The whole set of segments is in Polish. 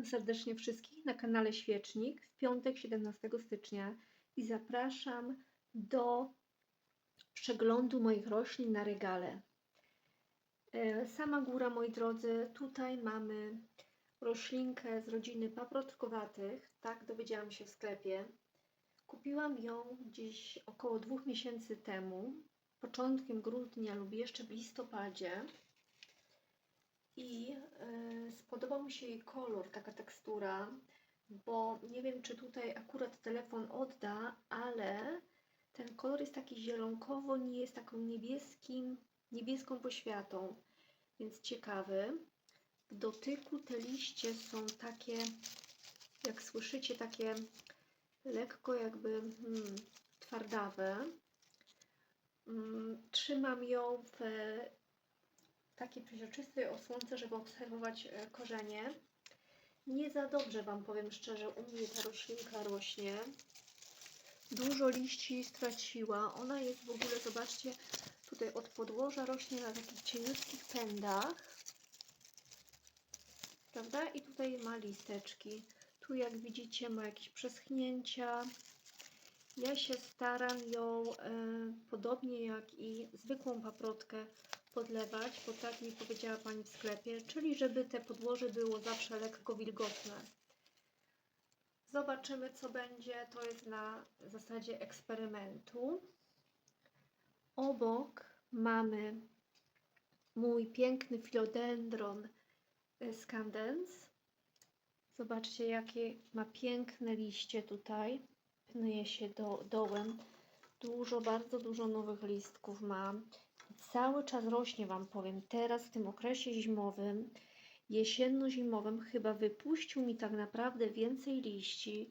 Witam serdecznie wszystkich na kanale Świecznik w piątek 17 stycznia i zapraszam do przeglądu moich roślin na regale. E, Sama góra, moi drodzy, tutaj mamy roślinkę z rodziny paprotkowatych, tak dowiedziałam się w sklepie. Kupiłam ją gdzieś około dwóch miesięcy temu, początkiem grudnia lub jeszcze w listopadzie i y, spodobał mi się jej kolor, taka tekstura, bo nie wiem, czy tutaj akurat telefon odda, ale ten kolor jest taki zielonkowo, nie jest taką niebieskim, niebieską poświatą, więc ciekawy. W dotyku te liście są takie, jak słyszycie, takie lekko jakby hmm, twardawe. Mm, Trzymam ją w takiej przeźroczystej osłonce, żeby obserwować e, korzenie. Nie za dobrze Wam powiem szczerze, u mnie ta roślinka rośnie. Dużo liści straciła. Ona jest w ogóle, zobaczcie, tutaj od podłoża rośnie na takich cieniutkich pędach. Prawda? I tutaj ma listeczki. Tu jak widzicie ma jakieś przeschnięcia. Ja się staram ją, e, podobnie jak i zwykłą paprotkę, podlewać, bo tak mi powiedziała Pani w sklepie, czyli żeby te podłoże było zawsze lekko wilgotne. Zobaczymy, co będzie. To jest na zasadzie eksperymentu. Obok mamy mój piękny philodendron y, scandens. Zobaczcie, jakie ma piękne liście tutaj. Pnuje się do, dołem. Dużo, bardzo dużo nowych listków mam cały czas rośnie, Wam powiem. Teraz w tym okresie zimowym, jesienno-zimowym, chyba wypuścił mi tak naprawdę więcej liści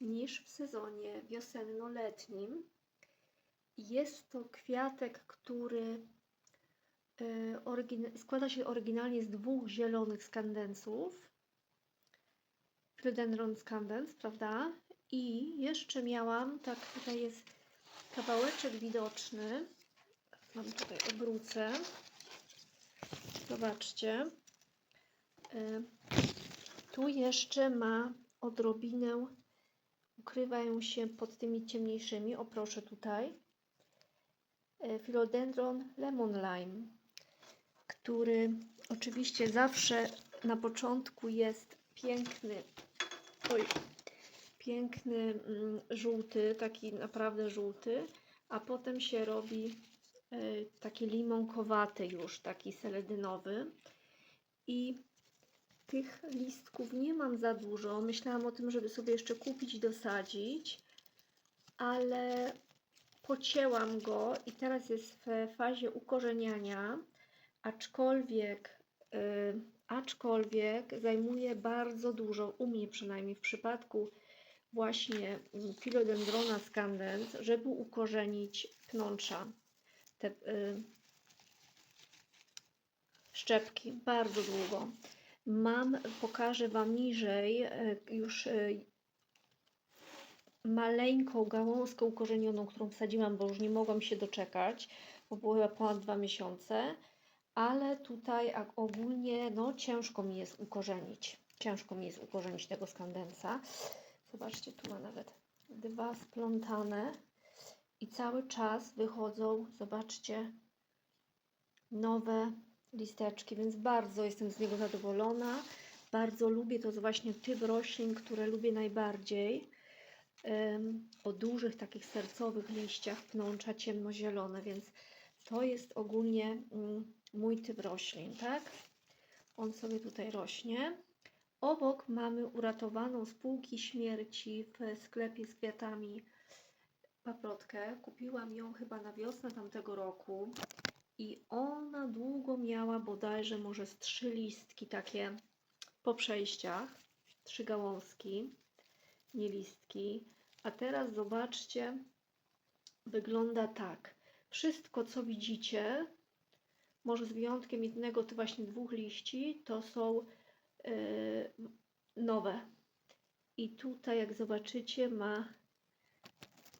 niż w sezonie wiosenno-letnim. Jest to kwiatek, który y, składa się oryginalnie z dwóch zielonych skandensów. Philodendron scandens, prawda? I jeszcze miałam, tak tutaj jest kawałeczek widoczny, Mam tutaj obrócę. Zobaczcie. Y, tu jeszcze ma odrobinę, ukrywają się pod tymi ciemniejszymi, o proszę tutaj, y, Philodendron Lemon Lime, który oczywiście zawsze na początku jest piękny, oj, piękny mm, żółty, taki naprawdę żółty, a potem się robi E, taki limonkowaty już, taki seledynowy. I tych listków nie mam za dużo. Myślałam o tym, żeby sobie jeszcze kupić dosadzić, ale pocięłam go i teraz jest w fazie ukorzeniania, aczkolwiek, yy, aczkolwiek zajmuje bardzo dużo, u mnie przynajmniej w przypadku właśnie Philodendrona scandens, żeby ukorzenić pnącza te y, szczepki bardzo długo. Mam, pokażę Wam niżej y, już y, maleńką gałązkę ukorzenioną, którą wsadziłam, bo już nie mogłam się doczekać, bo było chyba ponad dwa miesiące, ale tutaj ogólnie no, ciężko mi jest ukorzenić. Ciężko mi jest ukorzenić tego skandensa. Zobaczcie, tu ma nawet dwa splątane i cały czas wychodzą, zobaczcie, nowe listeczki, więc bardzo jestem z niego zadowolona. Bardzo lubię, to właśnie typ roślin, które lubię najbardziej. Um, o dużych takich sercowych liściach pnącza ciemnozielone, więc to jest ogólnie um, mój typ roślin, tak? On sobie tutaj rośnie. Obok mamy uratowaną z półki śmierci w sklepie z kwiatami paprotkę. Kupiłam ją chyba na wiosnę tamtego roku i ona długo miała bodajże może z trzy listki takie po przejściach, trzy gałązki, nie listki. A teraz zobaczcie, wygląda tak. Wszystko, co widzicie, może z wyjątkiem jednego, to właśnie dwóch liści, to są yy, nowe. I tutaj, jak zobaczycie, ma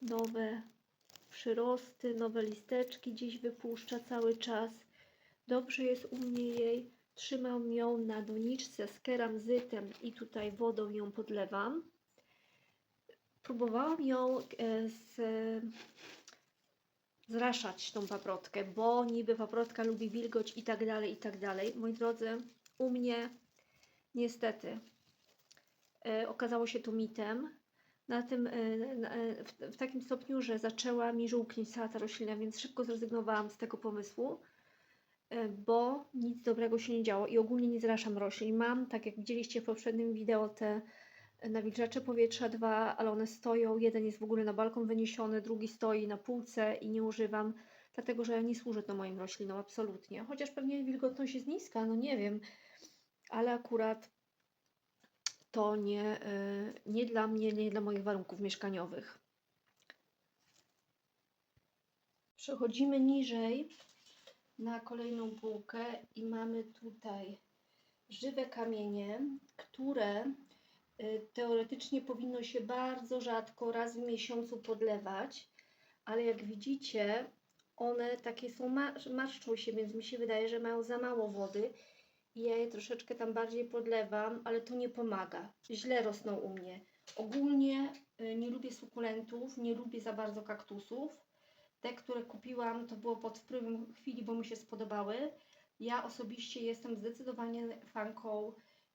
nowe przyrosty, nowe listeczki gdzieś wypuszcza cały czas. Dobrze jest u mnie jej Trzymam ją na doniczce z keramzytem i tutaj wodą ją podlewam. Próbowałam ją e, z, zraszać tą paprotkę, bo niby paprotka lubi wilgoć i tak dalej, i tak dalej. Moi drodzy, u mnie niestety e, okazało się to mitem. Na tym, e, e, w, w takim stopniu, że zaczęła mi żółknieć cała ta roślina, więc szybko zrezygnowałam z tego pomysłu, e, bo nic dobrego się nie działo i ogólnie nie zraszam roślin. Mam, tak jak widzieliście w poprzednim wideo, te nawilżacze powietrza dwa, ale one stoją. Jeden jest w ogóle na balkon wyniesiony, drugi stoi na półce i nie używam, dlatego że nie służy to moim roślinom absolutnie. Chociaż pewnie wilgotność jest niska, no nie wiem, ale akurat to nie, y, nie dla mnie, nie dla moich warunków mieszkaniowych. Przechodzimy niżej na kolejną półkę i mamy tutaj żywe kamienie, które y, teoretycznie powinno się bardzo rzadko, raz w miesiącu podlewać, ale jak widzicie, one takie są, mar- marszczą się, więc mi się wydaje, że mają za mało wody ja je troszeczkę tam bardziej podlewam, ale to nie pomaga. Źle rosną u mnie. Ogólnie y, nie lubię sukulentów, nie lubię za bardzo kaktusów. Te, które kupiłam, to było pod wpływem chwili, bo mi się spodobały. Ja osobiście jestem zdecydowanie fanką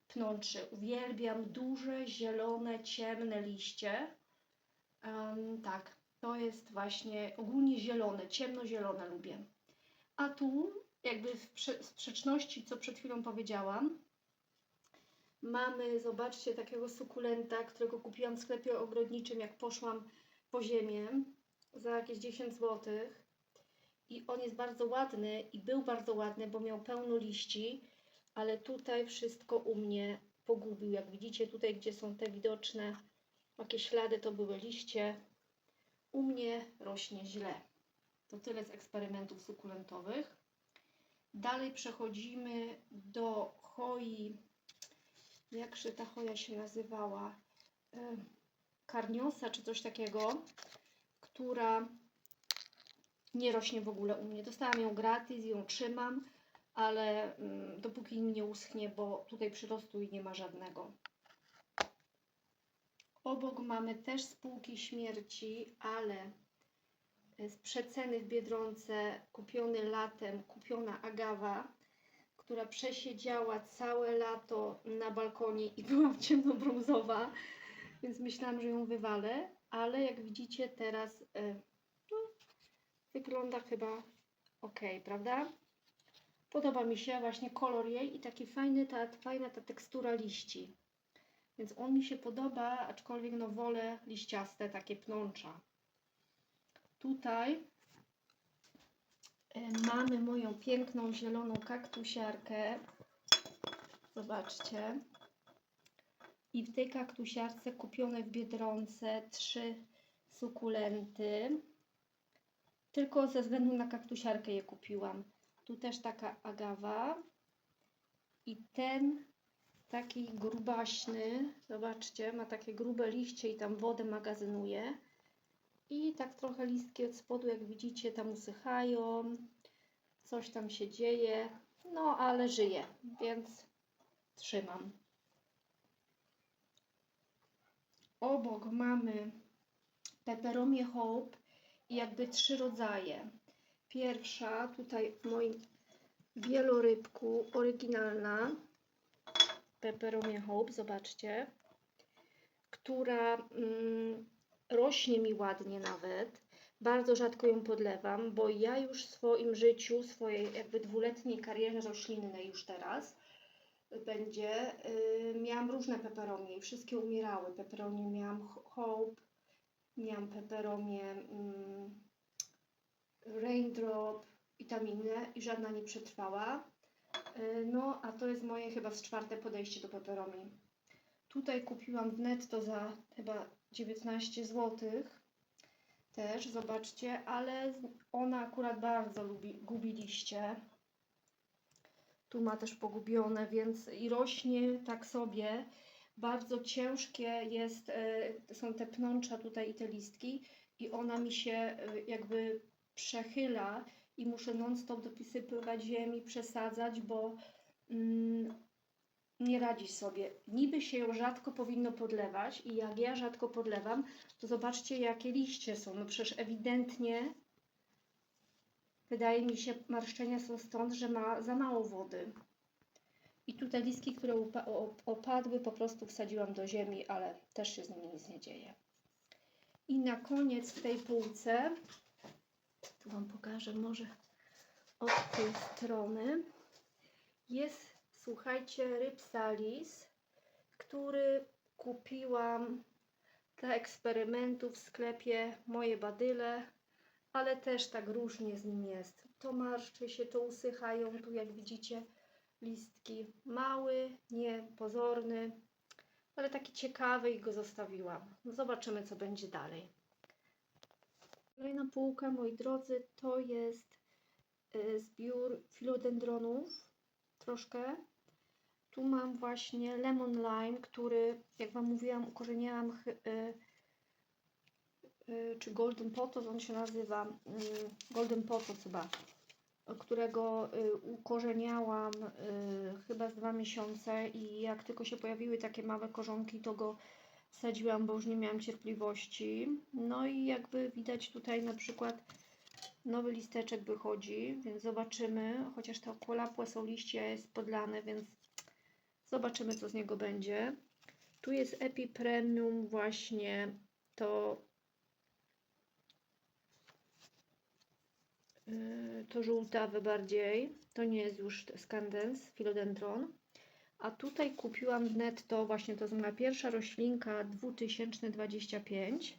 pnączy. Uwielbiam duże, zielone, ciemne liście. Em, tak, to jest właśnie ogólnie zielone, ciemnozielone lubię. A tu, jakby w prze- sprzeczności, co przed chwilą powiedziałam, mamy, zobaczcie, takiego sukulenta, którego kupiłam w sklepie ogrodniczym, jak poszłam po ziemię za jakieś 10 zł. I on jest bardzo ładny i był bardzo ładny, bo miał pełno liści, ale tutaj wszystko u mnie pogubił. Jak widzicie, tutaj, gdzie są te widoczne takie ślady, to były liście. U mnie rośnie źle. To tyle z eksperymentów sukulentowych. Dalej przechodzimy do choi. Jakże ta choja się nazywała? E, Karniosa czy coś takiego, która nie rośnie w ogóle u mnie. Dostałam ją gratis, ją trzymam, ale mm, dopóki nie uschnie, bo tutaj przyrostu i nie ma żadnego. Obok mamy też spółki śmierci, ale z przeceny w Biedronce kupiony latem, kupiona agawa, która przesiedziała całe lato na balkonie i była ciemnobrązowa, więc myślałam, że ją wywalę, ale jak widzicie teraz e, no, wygląda chyba ok, prawda? Podoba mi się właśnie kolor jej i taki fajny ta, fajna ta tekstura liści. Więc on mi się podoba, aczkolwiek no wolę liściaste, takie pnącza. Tutaj e, mamy moją piękną zieloną kaktusiarkę. Zobaczcie. I w tej kaktusiarce kupione w Biedronce trzy sukulenty. Tylko ze względu na kaktusiarkę je kupiłam. Tu też taka agawa. I ten taki grubaśny, zobaczcie, ma takie grube liście i tam wodę magazynuje. I tak trochę listki od spodu, jak widzicie, tam usychają. Coś tam się dzieje. No, ale żyje, więc trzymam. Obok mamy peperomie hope i jakby trzy rodzaje. Pierwsza tutaj w moim wielorybku, oryginalna peperomie hope, zobaczcie, która mm, rośnie mi ładnie nawet. Bardzo rzadko ją podlewam, bo ja już w swoim życiu, swojej jakby dwuletniej karierze roślinnej już teraz będzie, y, miałam różne peperomie i wszystkie umierały. Peperomie miałam Ho- Hope, miałam peperomie mm, Raindrop i tam inne i żadna nie przetrwała. Y, No, a to jest moje chyba czwarte podejście do peperomii. Tutaj kupiłam w netto za chyba 19 zł. Też, zobaczcie, ale ona akurat bardzo lubi, gubi liście. Tu ma też pogubione, więc i rośnie tak sobie. Bardzo ciężkie jest, e, są te pnącza tutaj i te listki i ona mi się e, jakby przechyla i muszę non-stop dopisywać ziemi, przesadzać, bo mm, nie radzi sobie. Niby się ją rzadko powinno podlewać i jak ja rzadko podlewam, to zobaczcie jakie liście są. No przecież ewidentnie wydaje mi się marszczenia są stąd, że ma za mało wody. I tu te listki, które opadły, po prostu wsadziłam do ziemi, ale też się z nimi nic nie dzieje. I na koniec w tej półce, tu Wam pokażę może od tej strony, jest, słuchajcie, Rybsalis, który kupiłam dla eksperymentu w sklepie Moje Badyle, ale też tak różnie z nim jest. To marszczy się, to usychają, tu jak widzicie listki. Mały, niepozorny, ale taki ciekawy i go zostawiłam. No zobaczymy, co będzie dalej. Kolejna półka, moi drodzy, to jest y, zbiór filodendronów, troszkę. Tu mam właśnie lemon lime, który, jak Wam mówiłam, ukorzeniałam, y, y, czy golden potos on się nazywa, y, golden potos chyba, którego y, ukorzeniałam chyba z dwa miesiące i jak tylko się pojawiły takie małe korzonki, to go wsadziłam, bo już nie miałam cierpliwości. No i jakby widać tutaj na przykład nowy listeczek wychodzi, więc zobaczymy, chociaż te okolapłe są liście, jest podlane, więc zobaczymy co z niego będzie. Tu jest Epi Premium właśnie to Yy, to żółtawe bardziej. To nie jest już Scandens, Philodendron. A tutaj kupiłam netto, właśnie to jest moja pierwsza roślinka 2025.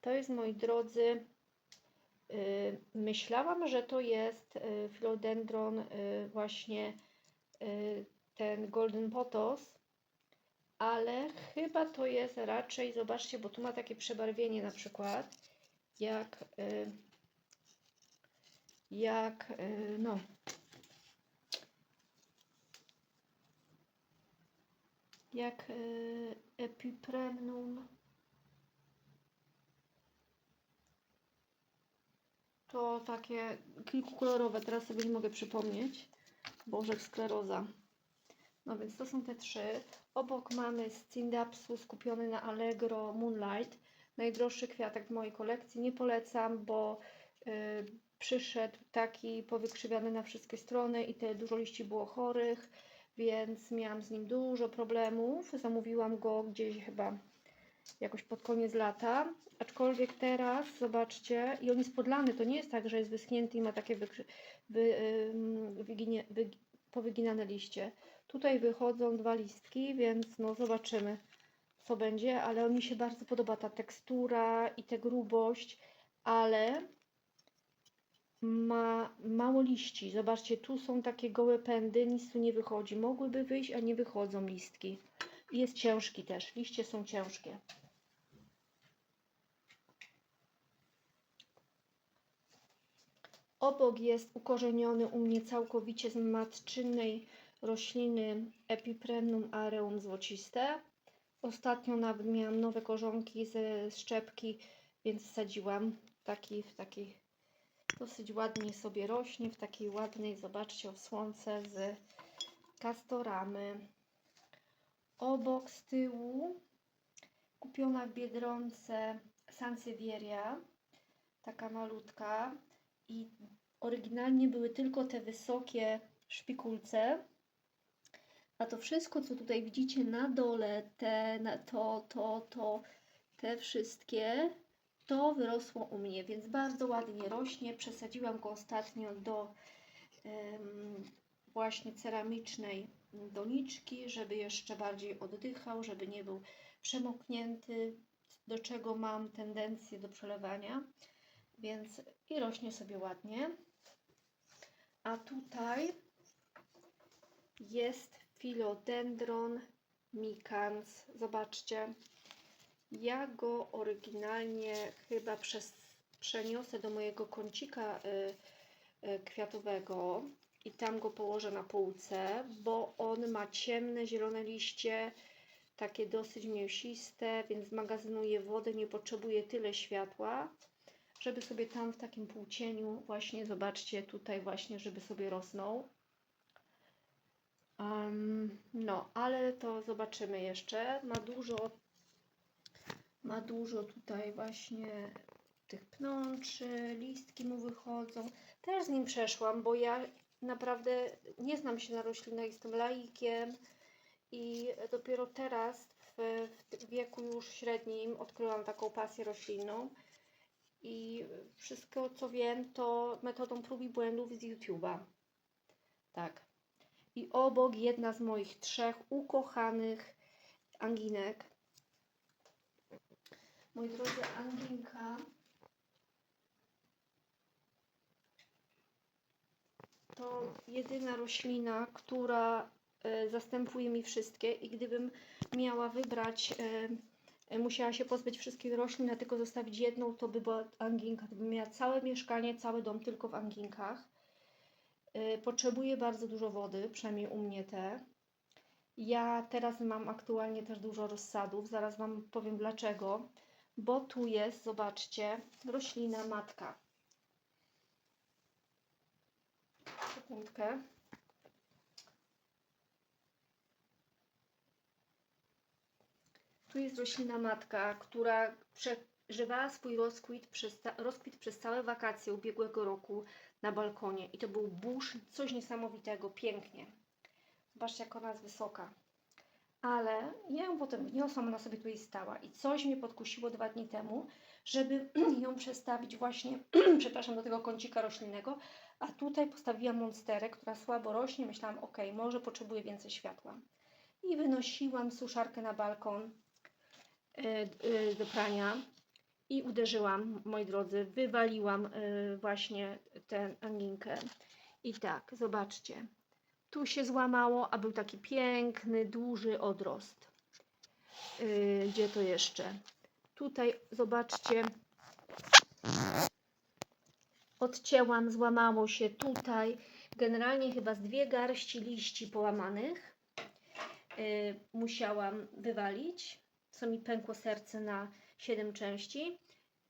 To jest, moi drodzy, yy, myślałam, że to jest yy, Philodendron właśnie ten Golden Potos, ale chyba to jest raczej, zobaczcie, bo tu ma takie przebarwienie na przykład, jak... Yy, jak y, no. Jak y, epipremnum. To takie kilkukolorowe, teraz sobie nie mogę przypomnieć. Bożek skleroza no więc to są te trzy. Obok mamy Scindapsu skupiony na Allegro Moonlight. Najdroższy kwiatek w mojej kolekcji. Nie polecam, bo y, przyszedł taki powykrzywiany na wszystkie strony i te dużo liści było chorych, więc miałam z nim dużo problemów. Zamówiłam go gdzieś chyba jakoś pod koniec lata, aczkolwiek teraz zobaczcie, i on jest podlany, to nie jest tak, że jest wyschnięty i ma takie wykrzy, wy, ym, wyginie, wy, powyginane liście. Tutaj wychodzą dwa listki, więc no zobaczymy co będzie, ale mi się bardzo podoba ta tekstura i ta grubość, ale ma mało liści. Zobaczcie, tu są takie gołe pędy, nic tu nie wychodzi. Mogłyby wyjść, a nie wychodzą listki. Jest ciężki też, liście są ciężkie. Obok jest ukorzeniony u mnie całkowicie z matczynnej rośliny Epipremnum areum złociste. Ostatnio nawet miałam nowe korzonki ze szczepki, więc wsadziłam taki w taki dosyć ładnie sobie rośnie w takiej ładnej, zobaczcie, o słońce z kastoramy. Obok z tyłu kupiona w Biedronce Sansevieria, taka malutka i oryginalnie były tylko te wysokie szpikulce, a to wszystko, co tutaj widzicie na dole, te, to, to, to, te wszystkie to wyrosło u mnie, więc bardzo ładnie rośnie. Przesadziłam go ostatnio do em, właśnie ceramicznej doniczki, żeby jeszcze bardziej oddychał, żeby nie był przemoknięty, do czego mam tendencję do przelewania, więc i rośnie sobie ładnie. A tutaj jest Philodendron micans. Zobaczcie, ja go oryginalnie chyba przez, przeniosę do mojego kącika y, y, kwiatowego i tam go położę na półce, bo on ma ciemne, zielone liście, takie dosyć mięsiste, więc magazynuje wodę, nie potrzebuje tyle światła, żeby sobie tam w takim półcieniu właśnie, zobaczcie tutaj właśnie, żeby sobie rosnął. Em, no, ale to zobaczymy jeszcze. Ma dużo, ma dużo tutaj właśnie tych pnączy, listki mu wychodzą. Też z nim przeszłam, bo ja naprawdę nie znam się na roślinach, jestem laikiem i dopiero teraz w, w wieku już średnim odkryłam taką pasję roślinną. I wszystko co wiem to metodą prób i błędów z YouTube'a. Tak. I obok jedna z moich trzech ukochanych anginek. Moi drodzy, anginka to jedyna roślina, która e, zastępuje mi wszystkie i gdybym miała wybrać, e, e, musiała się pozbyć wszystkich roślin, a tylko zostawić jedną, to by była anginka. To bym miała całe mieszkanie, cały dom tylko w anginkach. E, Potrzebuję bardzo dużo wody, przynajmniej u mnie te. Ja teraz mam aktualnie też dużo rozsadów, zaraz Wam powiem dlaczego. Bo tu jest, zobaczcie, roślina matka. Sekundkę. Tu jest roślina matka, która przeżywała swój rozkwit przez, rozkwit przez całe wakacje ubiegłego roku na balkonie. I to był burz, coś niesamowitego, pięknie. Zobaczcie, jak ona jest wysoka. Ale ja ją potem wniosłam, ona sobie tutaj stała. I coś mnie podkusiło dwa dni temu, żeby ją przestawić właśnie, przepraszam, do tego kącika roślinnego. A tutaj postawiłam monsterę, która słabo rośnie. Myślałam, ok, może potrzebuje więcej światła. I wynosiłam suszarkę na balkon y, y, do prania i uderzyłam, moi drodzy, wywaliłam y, właśnie tę anginkę. I tak, zobaczcie, tu się złamało, a był taki piękny, duży odrost. Y, gdzie to jeszcze? Tutaj, zobaczcie, odcięłam, złamało się tutaj. Generalnie chyba z dwie garści liści połamanych y, musiałam wywalić, co mi pękło serce na 7 części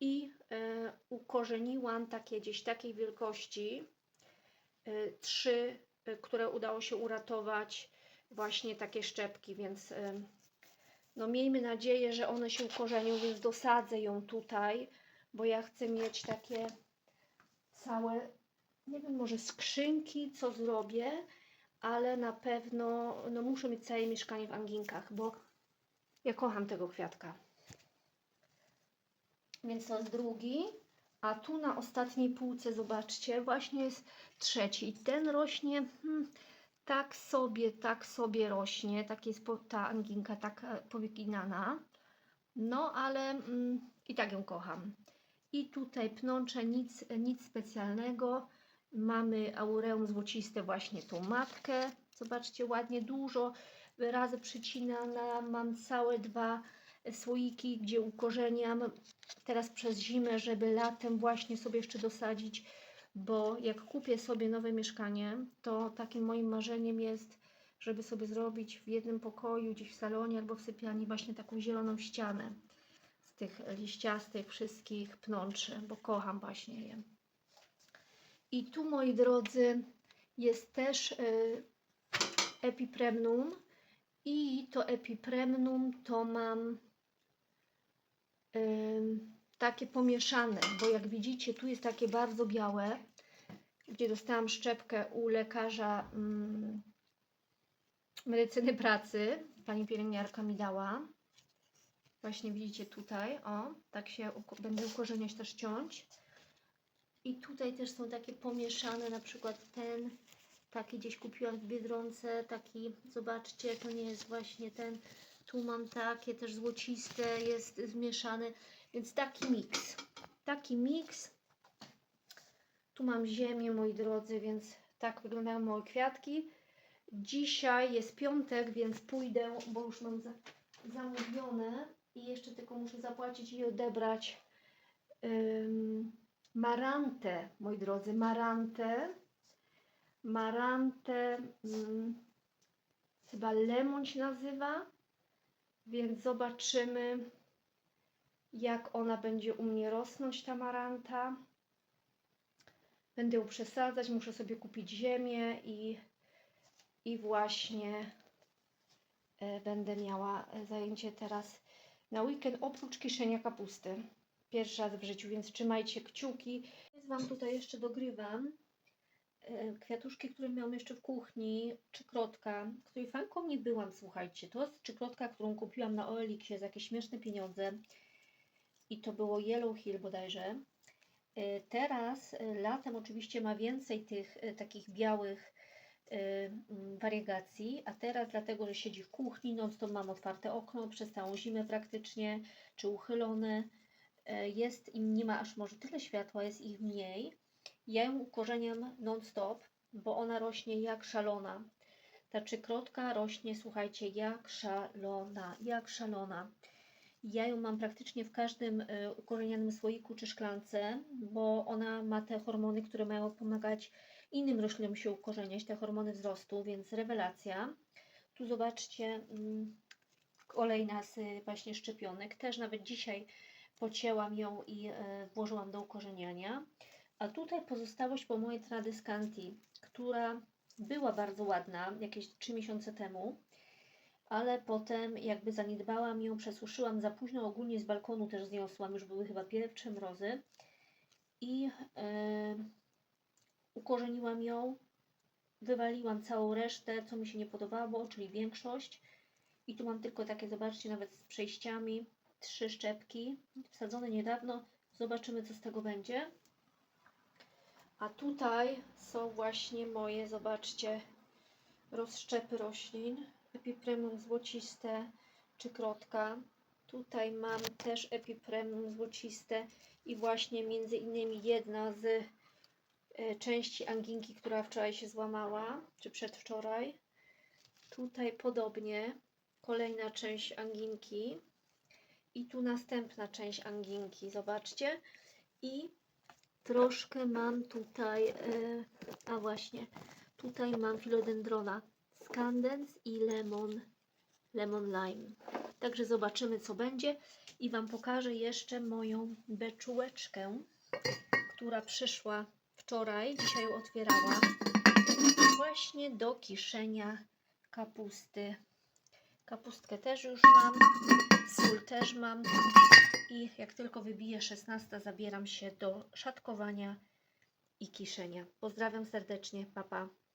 i y, ukorzeniłam takie gdzieś takiej wielkości y, trzy, y, które udało się uratować właśnie takie szczepki, więc no miejmy nadzieję, że one się ukorzenią, więc dosadzę ją tutaj, bo ja chcę mieć takie całe, nie wiem, może skrzynki, co zrobię, ale na pewno no, muszę mieć całe mieszkanie w anginkach, bo ja kocham tego kwiatka. Więc to jest drugi. A tu na ostatniej półce, zobaczcie, właśnie jest trzeci. I ten rośnie hmm, tak sobie, tak sobie rośnie. Tak jest po- ta anginka tak e, powyginana. No, ale mm, i tak ją kocham. I tutaj pnącze, nic, nic specjalnego. Mamy aureum złociste, właśnie tą matkę. Zobaczcie, ładnie dużo razy przycinana. Mam całe dwa słoiki, gdzie ukorzeniam teraz przez zimę, żeby latem właśnie sobie jeszcze dosadzić, bo jak kupię sobie nowe mieszkanie, to takim moim marzeniem jest, żeby sobie zrobić w jednym pokoju, gdzieś w salonie albo w sypialni właśnie taką zieloną ścianę z tych liściastych wszystkich pnączy, bo kocham właśnie je. I tu, moi drodzy, jest też y, epipremnum i to epipremnum to mam takie pomieszane, bo jak widzicie, tu jest takie bardzo białe, gdzie dostałam szczepkę u lekarza ym, medycyny pracy. Pani pielęgniarka mi dała. Właśnie widzicie tutaj, o, tak się będę ukorzeniać też ciąć. I tutaj też są takie pomieszane, na przykład ten, taki gdzieś kupiłam w Biedronce, taki, zobaczcie, to nie jest właśnie ten, tu mam takie też złociste, jest zmieszane, więc taki miks, taki miks. Tu mam ziemię, moi drodzy, więc tak wyglądają moje kwiatki. Dzisiaj jest piątek, więc pójdę, bo już mam za, zamówione i jeszcze tylko muszę zapłacić i odebrać ym, marantę, moi drodzy, marantę. Marantę, ym, chyba lemon się nazywa, więc zobaczymy, jak ona będzie u mnie rosnąć, ta maranta. Będę ją przesadzać, muszę sobie kupić ziemię i, I właśnie e, będę miała e, zajęcie teraz na weekend oprócz kiszenia kapusty. Pierwszy raz w życiu, więc trzymajcie kciuki. Wam tutaj jeszcze dogrywam kwiatuszki, które miałam jeszcze w kuchni, czykrotka, której fanką nie byłam, słuchajcie. To jest czykrotka, którą kupiłam na OLX za jakieś śmieszne pieniądze. I to było Yellow Hill bodajże. E, Teraz e, latem oczywiście ma więcej tych e, takich białych e, wariegacji, a teraz dlatego, że siedzi w kuchni, non stop mam otwarte okno przez całą zimę praktycznie, czy uchylone, e, jest im, nie ma aż może tyle światła, jest ich mniej. Ja ją ukorzeniam non stop, bo ona rośnie jak szalona. Ta czykrotka rośnie, słuchajcie, jak szalona, jak szalona. Ja ją mam praktycznie w każdym y, ukorenianym słoiku czy szklance, bo ona ma te hormony, które mają pomagać innym roślinom się ukorzeniać, te hormony wzrostu, więc rewelacja. Tu zobaczcie mm, kolejna z y, właśnie szczepionek. Też nawet dzisiaj pocięłam ją i y, włożyłam do ukorzeniania. A tutaj pozostałość po mojej Tradescanti, która była bardzo ładna jakieś 3 miesiące temu ale potem jakby zaniedbałam ją, przesuszyłam za późno, ogólnie z balkonu też zniosłam, już były chyba pierwsze mrozy i e, ukorzeniłam ją, wywaliłam całą resztę, co mi się nie podobało, czyli większość i tu mam tylko takie, zobaczcie, nawet z przejściami, trzy szczepki, wsadzone niedawno, zobaczymy co z tego będzie. A tutaj są właśnie moje, zobaczcie, rozszczepy roślin. Epipremum złociste czy krotka. Tutaj mam też epipremum złociste i właśnie między innymi jedna z e, części anginki, która wczoraj się złamała, czy przedwczoraj. Tutaj podobnie kolejna część anginki i tu następna część anginki, zobaczcie. I troszkę mam tutaj, e, a właśnie, tutaj mam filodendrona Scandens i lemon, lemon lime. Także zobaczymy, co będzie i Wam pokażę jeszcze moją beczułeczkę, która przyszła wczoraj, dzisiaj ją otwierałam, właśnie do kiszenia kapusty. Kapustkę też już mam, sól też mam i jak tylko wybije 16, zabieram się do szatkowania i kiszenia. Pozdrawiam serdecznie, papa. Pa.